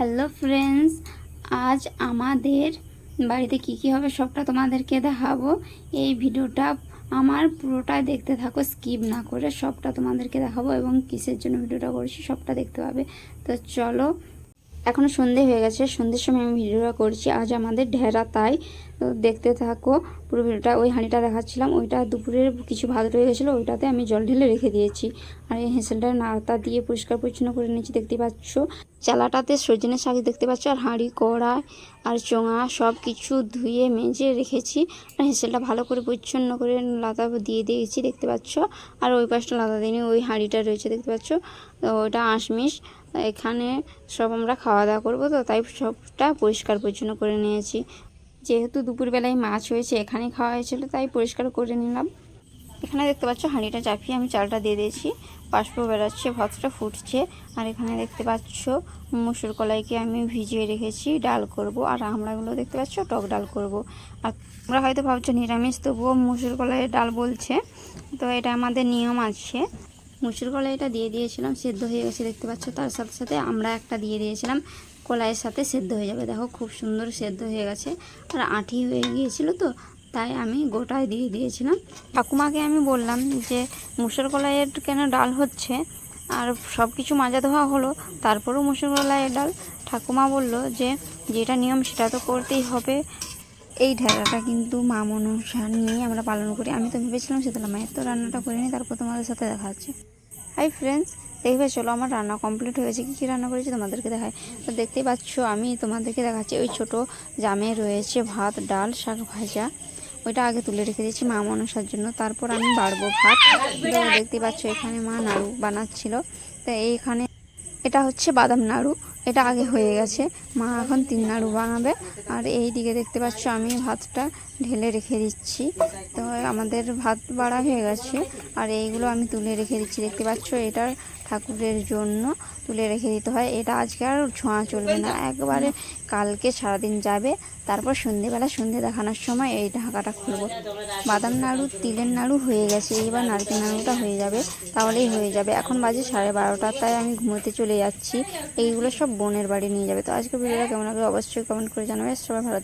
Hello friends আজ আমাদের বাড়িতে কি কি হবে সবটা তোমাদেরকে দেখাবো। এই ভিডিওটা আমার পুরোটাই দেখতে থাকো স্কিপ না করে সবটা তোমাদেরকে দেখাবো এবং কিসের জন্য ভিডিওটা করছি সবটা দেখতে পাবে। তো চলো এখনও সন্ধে হয়ে গেছে, সন্ধ্যের সময় আমি ভিডিওটা করছি। আজ আমাদের ঢেরা তাই দেখতে থাকো পুরো ভিডিওটা। ওই হাঁড়িটা দেখাচ্ছিলাম, ওইটা দুপুরের কিছু ভাত রয়ে গেছিল, ওইটাতে আমি জল ঢেলে রেখে দিয়েছি। আর এই হেঁসেলটা নাড়তা দিয়ে পরিষ্কার পরিচ্ছন্ন করে নিয়েছি, দেখতে পাচ্ছ? চালাটাতে সজনে শাক দেখতে পাচ্ছ, আর হাঁড়ি, কড়া, আর চোঙা সব কিছু ধুয়ে মেজে রেখেছি। আর হেঁসেলটা ভালো করে পরিচ্ছন্ন করে লাতা দিয়ে দিয়েছি, দেখতে পাচ্ছ? আর ওই পাশটা লাতা দিইনি ওই হাঁড়িটা রয়েছে, দেখতে পাচ্ছ? ওটা আঁশমিশ, এখানে সব আমরা খাওয়া দাওয়া করব তো, তাই সবটা পরিষ্কার পরিচ্ছন্ন করে নিয়েছি। যেহেতু দুপুরবেলায় মাছ হয়েছে, এখানে খাওয়া হয়েছিল, তাই পরিষ্কার করে নিলাম। এখানে দেখতে পাচ্ছ হাঁড়িটা চাপিয়ে আমি চালটা দিয়ে দিয়েছি। বাষ্প বেরাচ্ছে, ভাতটা ফুটছে। আর এখানে দেখতে পাচ্ছ মুসুর কলাইকে আমি ভিজিয়ে রেখেছি, ডাল করব। আর আমরাগুলো দেখতে পাচ্ছ, টক ডাল করব। আর তোমরা হয়তো ভাবছ নিরামিষ, তবুও মুসুর কলাইয়ের ডাল বলছে। তো এটা আমাদের নিয়ম আছে। মুসুর কলাইটা দিয়ে দিয়েছিলাম, সেদ্ধ হয়ে গেছে, দেখতে পাচ্ছ। তার সাথে সাথে আমরা একটা দিয়ে দিয়েছিলাম। কলাইয়ের সাথে সেদ্ধ হয়ে যাবে। দেখো খুব সুন্দর সেদ্ধ হয়ে গেছে। আর আঁটি হয়ে গিয়েছিল তো, তাই আমি গোটায় দিয়ে দিয়েছিলাম। ঠাকুমাকে আমি বললাম যে, মুসুর কলাইয়ের কেন ডাল হচ্ছে? আর সব কিছু মাজা ধোয়া হলো, তারপরেও মুসুর কলাইয়ের ডাল। ঠাকুমা বলল যে, যেটা নিয়ম সেটা তো করতেই হবে। এই ঢেড়াটা কিন্তু মা মনসা নিয়ে আমরা পালন করি। আমি তো ভেবেছিলাম সেতলা মায়ের তো রান্নাটা করিনি তারপর তোমাদের সাথে দেখা হচ্ছে। হাই ফ্রেন্ডস দেখবে, চলো আমার রান্না কমপ্লিট হয়েছে কী কী রান্না করেছি তোমাদেরকে দেখায় তো দেখতেই পাচ্ছ, আমি তোমাদেরকে দেখাচ্ছি, ওই ছোট জামে রয়েছে ভাত, ডাল, শাক ভাজা। ওইটা আগে তুলে রেখে দিয়েছি মা মনসার জন্য। তারপর আমি বাড়বো ভাত। দেখতে পাচ্ছ, এখানে মা নাড়ু বানাচ্ছিল। তো এইখানে এটা হচ্ছে বাদাম নাড়ু। এটা আগে হয়ে গেছে। মা এখন তিন নাড়ু বানাবে। আর এই দিকে দেখতে পাচ্ছ, আমি ভাতটা ঢেলে রেখে দিচ্ছি। তো আমাদের ভাত বাড়া হয়ে গেছে। আর এইগুলো আমি তুলে রেখে দিচ্ছি। দেখতে পাচ্ছ? এটা ঠাকুরের জন্য তুলে রেখে দিতে হয়। এটা আজকে আর ছোঁয়া চলবে না। একবারে কালকে সারাদিন যাবে, তারপর সন্ধেবেলা সন্ধে দেখানোর সময় এই ঢাকাটা খুলবো। বাদাম নাড়ু, তিলের নাড়ু হয়ে গেছে। এইবার নারকেল নাড়ুটা হয়ে যাবে, তাহলেই হয়ে যাবে। এখন বাজে সাড়ে বারোটা, তাই আমি ঘুমোতে চলে যাচ্ছি। এইগুলো সব বোনের বাড়ি নিয়ে যাবে। তো আজকে ভিডিওটা কেমন লাগবে অবশ্যই কমেন্ট করে জানাবে। সবাই ভালো।